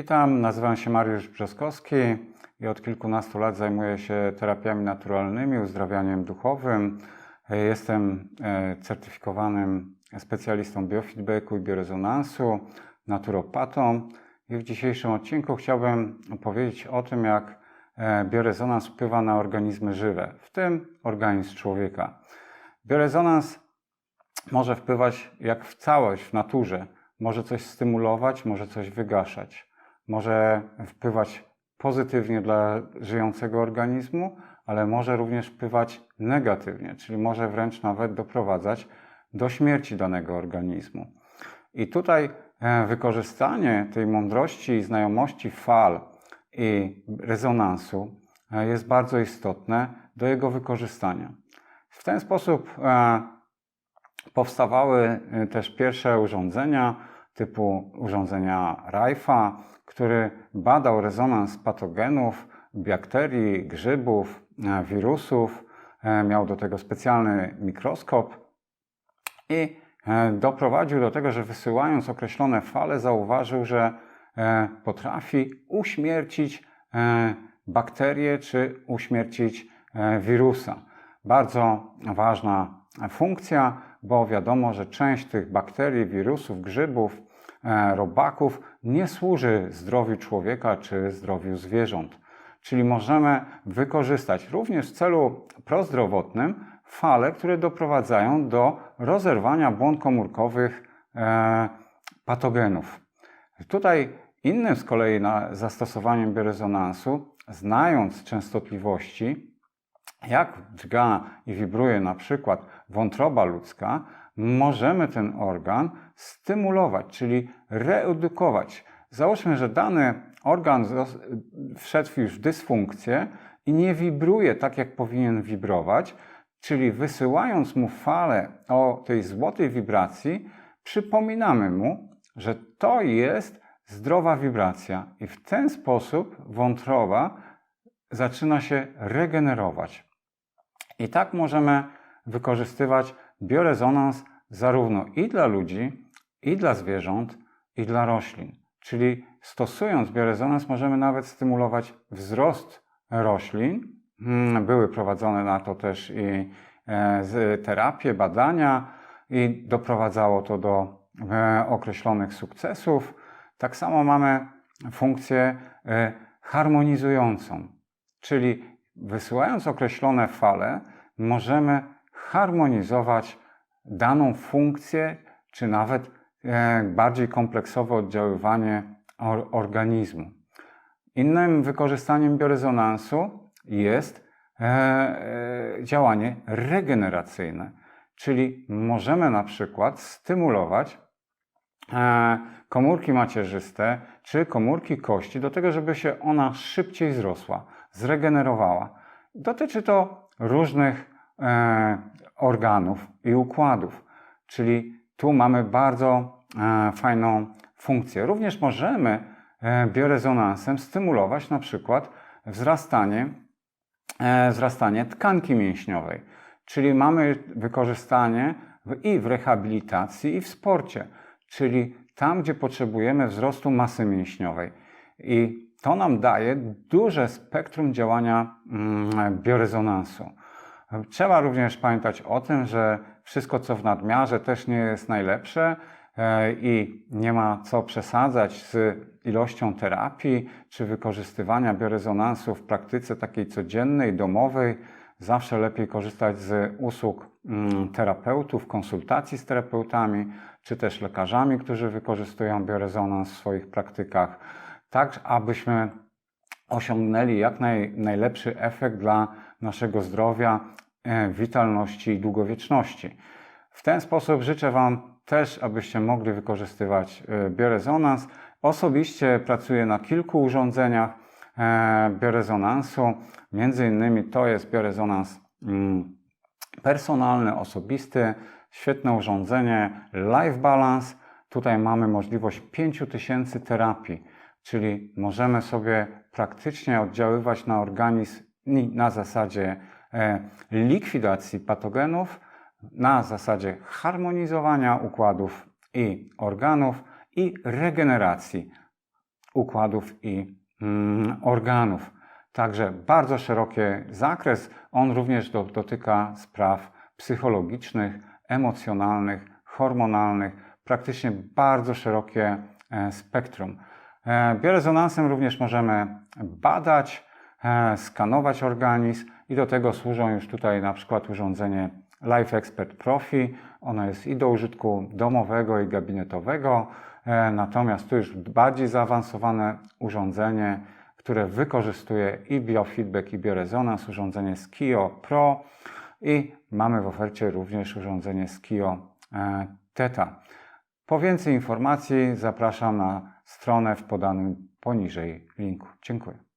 Witam, nazywam się Mariusz Brzoskowski i od kilkunastu lat zajmuję się terapiami naturalnymi, uzdrawianiem duchowym. Jestem e, certyfikowanym specjalistą biofeedbacku i biorezonansu, naturopatą i w dzisiejszym odcinku chciałbym opowiedzieć o tym, jak e, biorezonans wpływa na organizmy żywe, w tym organizm człowieka. Biorezonans może wpływać jak w całość w naturze. Może coś stymulować, może coś wygaszać. Może wpływać pozytywnie dla żyjącego organizmu, ale może również wpływać negatywnie, czyli może wręcz nawet doprowadzać do śmierci danego organizmu. I tutaj e, wykorzystanie tej mądrości i znajomości fal i rezonansu e, jest bardzo istotne do jego wykorzystania. W ten sposób e, powstawały też pierwsze urządzenia typu urządzenia Raifa, który badał rezonans patogenów, bakterii, grzybów, wirusów. Miał do tego specjalny mikroskop i doprowadził do tego, że wysyłając określone fale, zauważył, że potrafi uśmiercić bakterię czy uśmiercić wirusa. Bardzo ważna funkcja, bo wiadomo, że część tych bakterii, wirusów, grzybów, robaków nie służy zdrowiu człowieka czy zdrowiu zwierząt. Czyli możemy wykorzystać również w celu prozdrowotnym fale, które doprowadzają do rozerwania błąd komórkowych e, patogenów. Tutaj innym z kolei zastosowaniem biorezonansu, znając częstotliwości, jak drga i wibruje na przykład wątroba ludzka, możemy ten organ stymulować, czyli reedukować. Załóżmy, że dany organ wszedł już w dysfunkcję i nie wibruje tak, jak powinien wibrować, czyli wysyłając mu falę o tej złotej wibracji, przypominamy mu, że to jest zdrowa wibracja i w ten sposób wątroba zaczyna się regenerować. I tak możemy wykorzystywać biorezonans zarówno i dla ludzi, i dla zwierząt, i dla roślin. Czyli stosując biorezonans możemy nawet stymulować wzrost roślin. Hmm, były prowadzone na to też i e, terapie, badania i doprowadzało to do e, określonych sukcesów. Tak samo mamy funkcję e, harmonizującą, czyli wysyłając określone fale, możemy harmonizować daną funkcję, czy nawet e, bardziej kompleksowe oddziaływanie organizmu. Innym wykorzystaniem biorezonansu jest e, e, działanie regeneracyjne, czyli możemy na przykład stymulować komórki macierzyste czy komórki kości do tego, żeby się ona szybciej zrosła, zregenerowała. Dotyczy to różnych e, organów i układów, czyli tu mamy bardzo e, fajną funkcję. Również możemy e, biorezonansem stymulować na przykład wzrastanie, e, wzrastanie tkanki mięśniowej, czyli mamy wykorzystanie w, i w rehabilitacji, i w sporcie, czyli tam, gdzie potrzebujemy wzrostu masy mięśniowej. I to nam daje duże spektrum działania mm, biorezonansu. Trzeba również pamiętać o tym, że wszystko co w nadmiarze też nie jest najlepsze e, i nie ma co przesadzać z ilością terapii czy wykorzystywania biorezonansu w praktyce takiej codziennej, domowej. Zawsze lepiej korzystać z usług mm, terapeutów, konsultacji z terapeutami, czy też lekarzami, którzy wykorzystują biorezonans w swoich praktykach tak abyśmy osiągnęli jak naj, najlepszy efekt dla naszego zdrowia, e, witalności i długowieczności. W ten sposób życzę Wam też, abyście mogli wykorzystywać e, biorezonans. Osobiście pracuję na kilku urządzeniach e, biorezonansu. Między innymi to jest biorezonans mm, personalny, osobisty, świetne urządzenie Life Balance. Tutaj mamy możliwość 5000 terapii czyli możemy sobie praktycznie oddziaływać na organizm na zasadzie e, likwidacji patogenów, na zasadzie harmonizowania układów i organów i regeneracji układów i mm, organów. Także bardzo szeroki zakres. On również do, dotyka spraw psychologicznych, emocjonalnych, hormonalnych, praktycznie bardzo szerokie e, spektrum. E, Biorezonansem również możemy badać, e, skanować organizm i do tego służą już tutaj na przykład urządzenie Life Expert Profi. Ono jest i do użytku domowego i gabinetowego, e, natomiast tu już bardziej zaawansowane urządzenie, które wykorzystuje i biofeedback i biorezonans, urządzenie Skio Pro i mamy w ofercie również urządzenie Skio Theta. Po więcej informacji zapraszam na stronę w podanym poniżej linku. Dziękuję.